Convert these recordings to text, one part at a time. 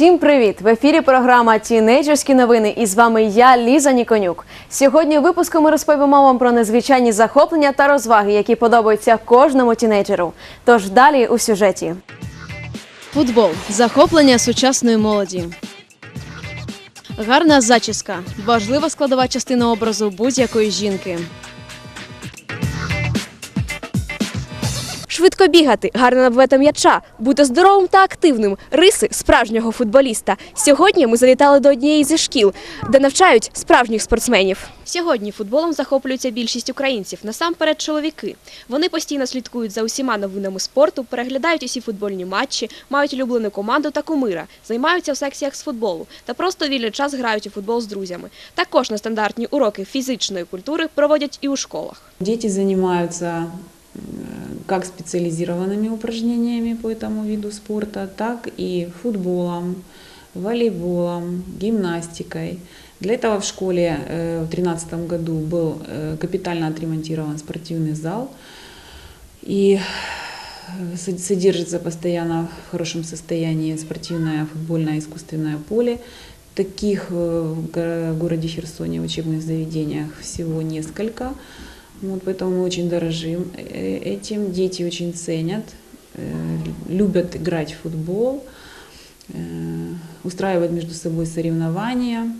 Всім привіт! В ефірі програма Тінейджерські новини. І з вами я, Ліза Ніконюк. Сьогодні у випуску ми розповімо вам про незвичайні захоплення та розваги, які подобаються кожному тінейджеру. Тож далі у сюжеті. Футбол захоплення сучасної молоді. Гарна зачіска важлива складова частина образу будь-якої жінки. Швидко бігати, гарно набивати м'яча, бути здоровим та активним риси справжнього футболіста. Сьогодні ми завітали до однієї зі шкіл, де навчають справжніх спортсменів. Сьогодні футболом захоплюється більшість українців, насамперед чоловіки. Вони постійно слідкують за усіма новинами спорту, переглядають усі футбольні матчі, мають улюблену команду та кумира, займаються в секціях з футболу та просто вільний час грають у футбол з друзями. Також нестандартні уроки фізичної культури проводять і у школах. Дети занимаются э, как специализированными упражнениями по этому виду спорта, так и футболом, волейболом, гимнастикой. Для этого в школе э, в 2013 году был э, капитально отремонтирован спортивный зал и э, со- содержится постоянно в хорошем состоянии спортивное, футбольное, искусственное поле. Таких э, в го- городе Херсоне в учебных заведениях всего несколько. Вот, поэтому мы очень дорожим э, этим. Дети очень ценят, э, любят играть в футбол, э, устраивают между собой соревнования.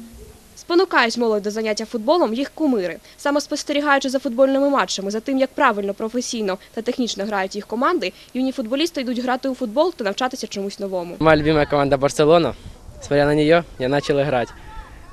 Спонукають молодь до заняття футболом їх кумири. Саме спостерігаючи за футбольними матчами, за тим, як правильно, професійно та технічно грають їх команди, юні футболісти йдуть грати у футбол та навчатися чомусь новому. Моя любимая команда Барселона. Смотря на нее, я начал играть.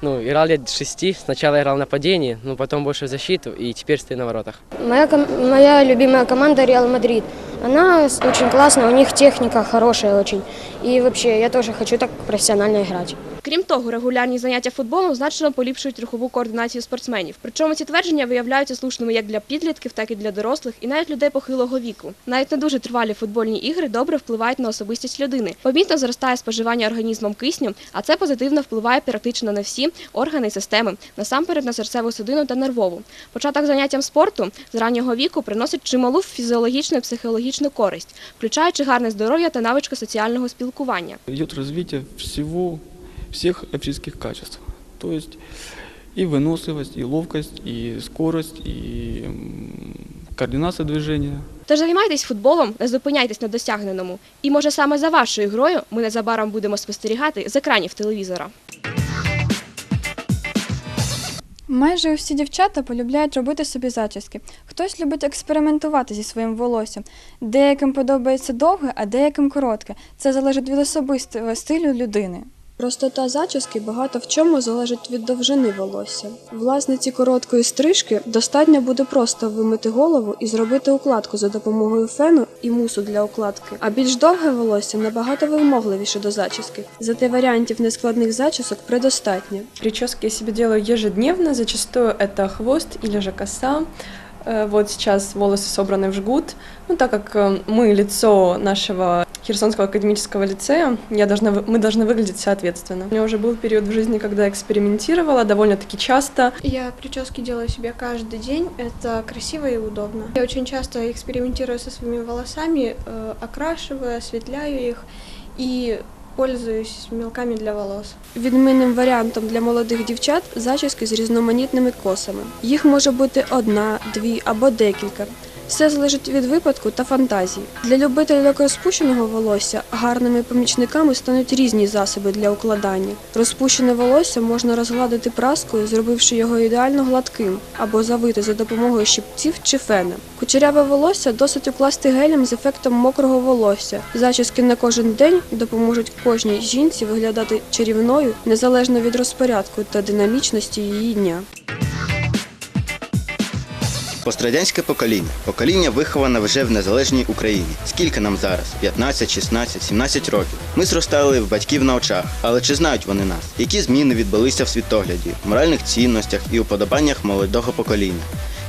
Ну, играл лет шести. Сначала играл в нападении, но потом больше в защиту, и теперь стою на воротах. Моя, моя любимая команда Реал Мадрид. Она очень классная, у них техника хорошая очень. И вообще, я тоже хочу так профессионально играть. Крім того, регулярні заняття футболом значно поліпшують рухову координацію спортсменів. Причому ці твердження виявляються слушними як для підлітків, так і для дорослих, і навіть людей похилого віку. Навіть не дуже тривалі футбольні ігри добре впливають на особистість людини. Помітно зростає споживання організмом кисню, а це позитивно впливає практично на всі органи і системи, насамперед на серцеву судину та нервову. Початок заняттям спорту з раннього віку приносить чималу фізіологічну і психологічну користь, включаючи гарне здоров'я та навички соціального спілкування. идет развитие всего, всех общеских качеств. То есть и выносливость, и ловкость, и скорость, и м, координация движения. Тож займайтесь футболом, не зупиняйтесь на досягненому. І може саме за вашою грою ми незабаром будемо спостерігати з екранів телевізора. Майже усі дівчата полюбляють робити собі зачіски. Хтось любить експериментувати зі своїм волоссям. Деяким подобається довге, а деяким коротке. Це залежить від особистого стилю людини. Простота зачіски багато в чому залежить від довжини волосся. Власниці короткої стрижки достатньо буде просто вимити голову і зробити укладку за допомогою фену і мусу для укладки. А більш довге волосся набагато вимогливіше до зачіски. Зате варіантів нескладних зачісок предостатньо. Прически я себе делаю ежедневно, зачастую это хвост или же коса. Э, Вот сейчас волосы собраны в жгут. Ну, так как э, мы лицо нашего Херсонского академического лицея, я должна, вы- мы должны выглядеть соответственно. У меня уже был период в жизни, когда я экспериментировала довольно-таки часто. Я прически делаю себе каждый день, это красиво и удобно. Я очень часто экспериментирую со своими волосами, э, окрашиваю, осветляю их и пользуюсь мілками для волос. Відмінним варіантом для молодих дівчат зачіски з різноманітними косами. Їх може бути одна, дві або декілька. Все залежить від випадку та фантазії. Для любителів легкорозпущеного волосся гарними помічниками стануть різні засоби для укладання. Розпущене волосся можна розгладити праскою, зробивши його ідеально гладким, або завити за допомогою щипців чи фена. Кучеряве волосся досить укласти гелем з ефектом мокрого волосся. Зачіски на кожен день допоможуть кожній жінці виглядати чарівною незалежно від розпорядку та динамічності її дня. Пострадянське покоління. Покоління виховане вже в незалежній Україні. Скільки нам зараз? 15, 16, 17 років. Ми зростали в батьків на очах, але чи знають вони нас? Які зміни відбулися в світогляді, моральних цінностях і уподобаннях молодого покоління?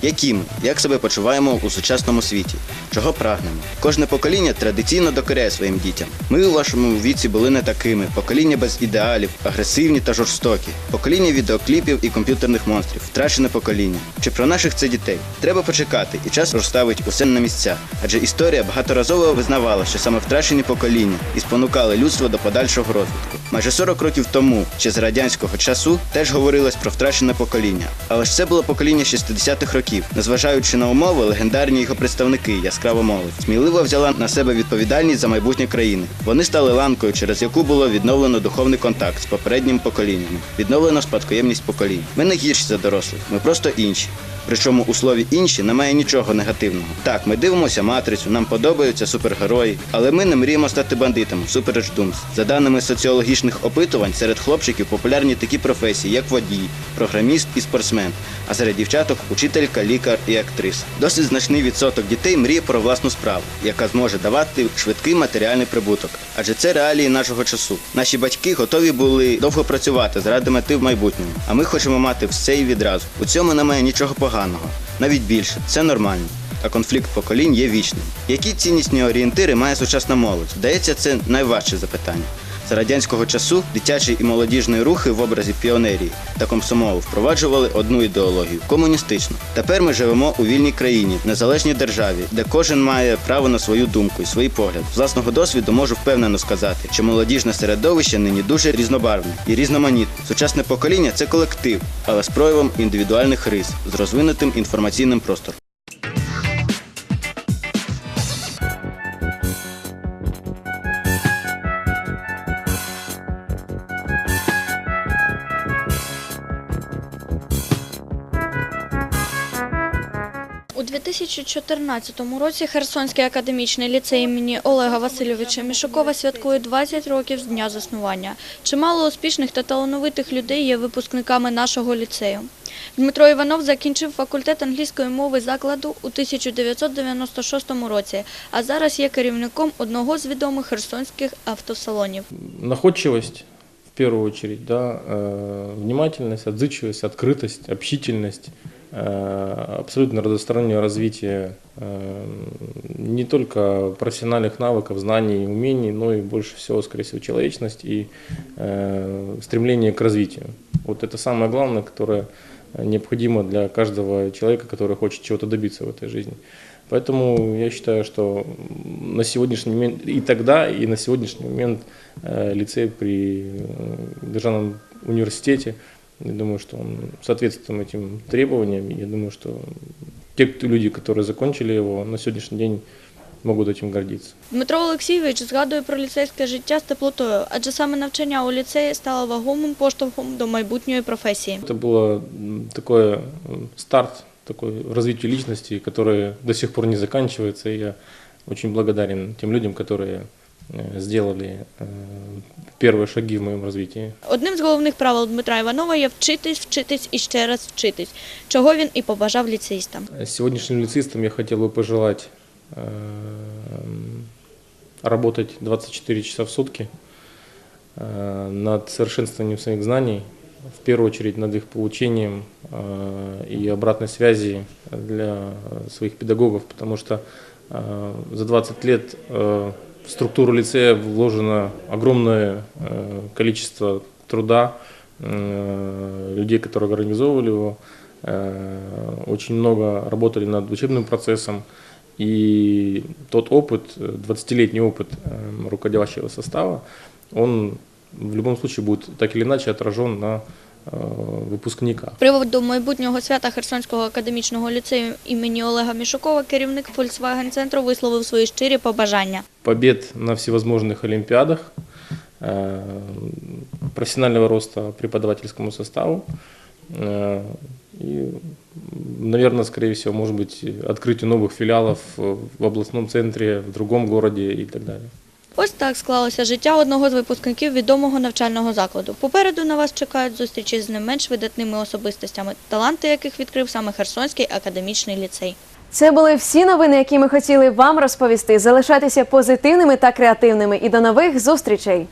Які ми? Як себе почуваємо у сучасному світі? Чого прагнемо? Кожне покоління традиційно докоряє своїм дітям. Ми у вашому віці були не такими. Покоління без ідеалів, агресивні та жорстокі. Покоління відеокліпів і комп'ютерних монстрів. Втрачене покоління. Чи про наших це дітей? Треба почекати, і час розставить усе на місця. Адже історія багаторазово визнавала, що саме втрачені покоління і спонукали людство до подальшого розвитку. Майже 40 років тому, ще з радянського часу, теж говорилось про втрачене покоління. Але ж це було покоління 60-х років. Незважаючи на умови, легендарні його представники, яскрава молодь, сміливо взяла на себе відповідальність за майбутнє країни. Вони стали ланкою, через яку було відновлено духовний контакт з попередніми поколіннями, відновлено спадкоємність поколінь. Ми не гірші за дорослих, ми просто інші. Причому у слові інші немає нічого негативного. Так, ми дивимося матрицю, нам подобаються супергерої, але ми не мріємо стати бандитами, супереч думс. За даними соціологічних опитувань, серед хлопчиків популярні такі професії, як водій, програміст і спортсмен. А серед дівчаток учителька, лікар і актриса. Досить значний відсоток дітей мріє про власну справу, яка зможе давати швидкий матеріальний прибуток. Адже це реалії нашого часу. Наші батьки готові були довго працювати заради мети в майбутньому. А ми хочемо мати все і відразу. У цьому немає нічого поганого. Навіть більше, це нормально. А конфлікт поколінь є вічним. Які ціннісні орієнтири має сучасна молодь? Здається, це найважче запитання. За радянського часу дитячі і молодіжні рухи в образі піонерії та комсомолу впроваджували одну ідеологію комуністичну. Тепер ми живемо у вільній країні, незалежній державі, де кожен має право на свою думку і свій погляд. Власного досвіду можу впевнено сказати, що молодіжне середовище нині дуже різнобарвне і різноманітне. Сучасне покоління це колектив, але з проявом індивідуальних рис, з розвинутим інформаційним простором. 2014 році Херсонський академічний ліцей імені Олега Васильовича Мішукова святкує 20 років з дня заснування. Чимало успішних та талановитих людей є випускниками нашого ліцею. Дмитро Іванов закінчив факультет англійської мови закладу у 1996 році, а зараз є керівником одного з відомих херсонських автосалонів. Находчивость, в первую очередь, да, э, внимательность, отзывчивость, открытость, общительность, э, абсолютно разностороннее развитие э, не только профессиональных навыков, знаний, умений, но и больше всего, скорее всего, человечность и э, стремление к развитию. Вот это самое главное, которое необходимо для каждого человека, который хочет чего-то добиться в этой жизни. Поэтому я считаю, что на сегодняшний момент, и тогда, и на сегодняшний момент э, лицей при э, Державном университете, я думаю, что он соответствует этим требованиям. Я думаю, что те кто- люди, которые закончили его, на сегодняшний день могут этим гордиться. Дмитро Олексійович згадує про ліцейське життя з теплотою, адже саме навчання у ліцеї стало вагомим поштовхом до майбутньої професії. Это было м, такой м, старт такой в развитии личности, который до сих пор не заканчивается. И я очень благодарен тем людям, которые э, сделали э, первые шаги в моем развитии. Одним з головних правил Дмитра Іванова є вчитись, вчитись і ще раз вчитись, чого він і побажав ліцеїстам. Сегодняшним лицеистам я хотел бы пожелать э, работать 24 часа в сутки э, над совершенствованием своих знаний, в первую очередь над их получением э, и обратной связи для своих педагогов, потому что э, за 20 лет э, в структуру лицея вложено огромное э, количество труда э, людей, которые организовывали его, э, очень много работали над учебным процессом, и тот опыт, э, 20-летний опыт руководящего состава, он в любом случае будет так или иначе отражен на э, выпускниках. З приводу майбутнього свята Херсонського академічного ліцею імені Олега Мішукова керівник Volkswagen центру висловив свої щирі побажання. побед на всевозможных олимпиадах, э, профессионального роста преподавательскому составу э, и, наверное, скорее всего, может быть, открытию новых филиалов в областном центре, в другом городе и так далее. Ось так склалося життя одного з випускників відомого навчального закладу. Попереду на вас чекають зустрічі з не менш видатними особистостями, таланти яких відкрив саме Херсонський академічний ліцей. Це були всі новини, які ми хотіли вам розповісти. Залишайтеся позитивними та креативними. І до нових зустрічей!